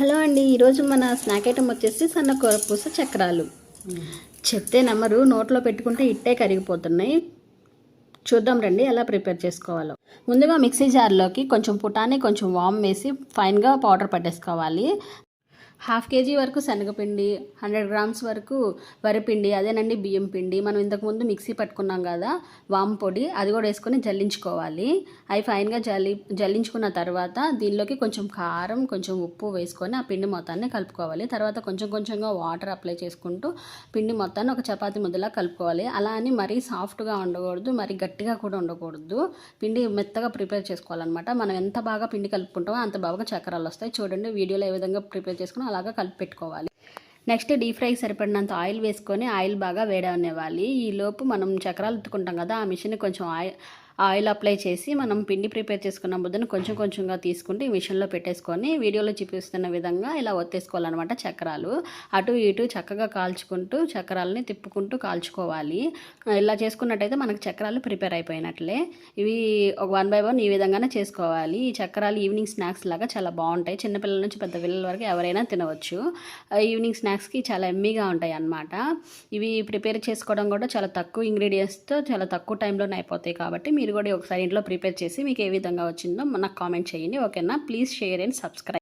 Hello అండి ఈరోజు మన స్నాక్ ఐటమ్ వచ్చేసి సన్న పూస చక్రాలు. చెప్తే నమ్మరు నోట్లో పెట్టుకుంటే ఇట్టే కరిగిపోతున్నాయి. చూద్దాం రండి ఎలా ప్రిపేర్ చేసుకోవాలో. ముందుగా మిక్సీ జార్లోకి కొంచెం పుటాని కొంచెం వామ్ వేసి ఫైన్గా పౌడర్ పట్టేసుకోవాలి. హాఫ్ కేజీ వరకు శనగపిండి హండ్రెడ్ గ్రామ్స్ వరకు వరిపిండి అదేనండి బియ్యం పిండి. మనం ఇంతకుముందు మిక్సీ పట్టుకున్నాం కదా వామ్ పొడి అది కూడా వేసుకొని జల్లించుకోవాలి. అవి ఫైన్గా జల్లి జల్లించుకున్న తర్వాత దీనిలోకి కొంచెం కారం కొంచెం ఉప్పు వేసుకొని ఆ పిండి మొత్తాన్ని కలుపుకోవాలి. తర్వాత కొంచెం కొంచెంగా వాటర్ అప్లై చేసుకుంటూ పిండి మొత్తాన్ని ఒక చపాతీ ముద్దలా కలుపుకోవాలి. అలా అని మరీ సాఫ్ట్గా ఉండకూడదు మరీ గట్టిగా కూడా ఉండకూడదు. పిండి మెత్తగా ప్రిపేర్ చేసుకోవాలన్నమాట. మనం ఎంత బాగా పిండి కలుపుకుంటామో అంత బాగా చక్రాలు వస్తాయి. చూడండి వీడియోలో ఏ విధంగా ప్రిపేర్ చేసుకుని అలాగా కలిపి పెట్టుకోవాలి. నెక్స్ట్ డీప్ ఫ్రైకి సరిపడినంత ఆయిల్ వేసుకొని ఆయిల్ బాగా వేడవనివ్వాలి ఈ లోపు మనం చక్రాలు ఎత్తుకుంటాం కదా ఆ మిషన్ కొంచెం ఆయిల్ ఆయిల్ అప్లై చేసి మనం పిండి ప్రిపేర్ చేసుకున్న ముద్దను కొంచెం కొంచెంగా తీసుకుంటే ఈ మిషన్లో పెట్టేసుకొని వీడియోలో చూపిస్తున్న విధంగా ఇలా ఒత్తేసుకోవాలన్నమాట చక్రాలు. అటు ఇటు చక్కగా కాల్చుకుంటూ చక్రాలని తిప్పుకుంటూ కాల్చుకోవాలి. ఇలా చేసుకున్నట్టయితే మనకు చక్రాలు ప్రిపేర్ అయిపోయినట్లే. ఇవి ఒక వన్ బై వన్ ఈ విధంగానే చేసుకోవాలి. ఈ చక్రాలు ఈవినింగ్ స్నాక్స్ లాగా చాలా బాగుంటాయి. చిన్నపిల్లల నుంచి పెద్ద పిల్లల వరకు ఎవరైనా తినవచ్చు. ఈవినింగ్ స్నాక్స్కి చాలా ఎమ్మీగా ఉంటాయి అన్నమాట. ఇవి ప్రిపేర్ చేసుకోవడం కూడా చాలా తక్కువ ఇంగ్రీడియంట్స్తో చాలా తక్కువ టైంలోనే అయిపోతాయి కాబట్టి మీరు మీరు కూడా ఒకసారి ఇంట్లో ప్రిపేర్ చేసి మీకు ఏ విధంగా వచ్చిందో నాకు కామెంట్ చేయండి ఓకేనా? Please share and subscribe.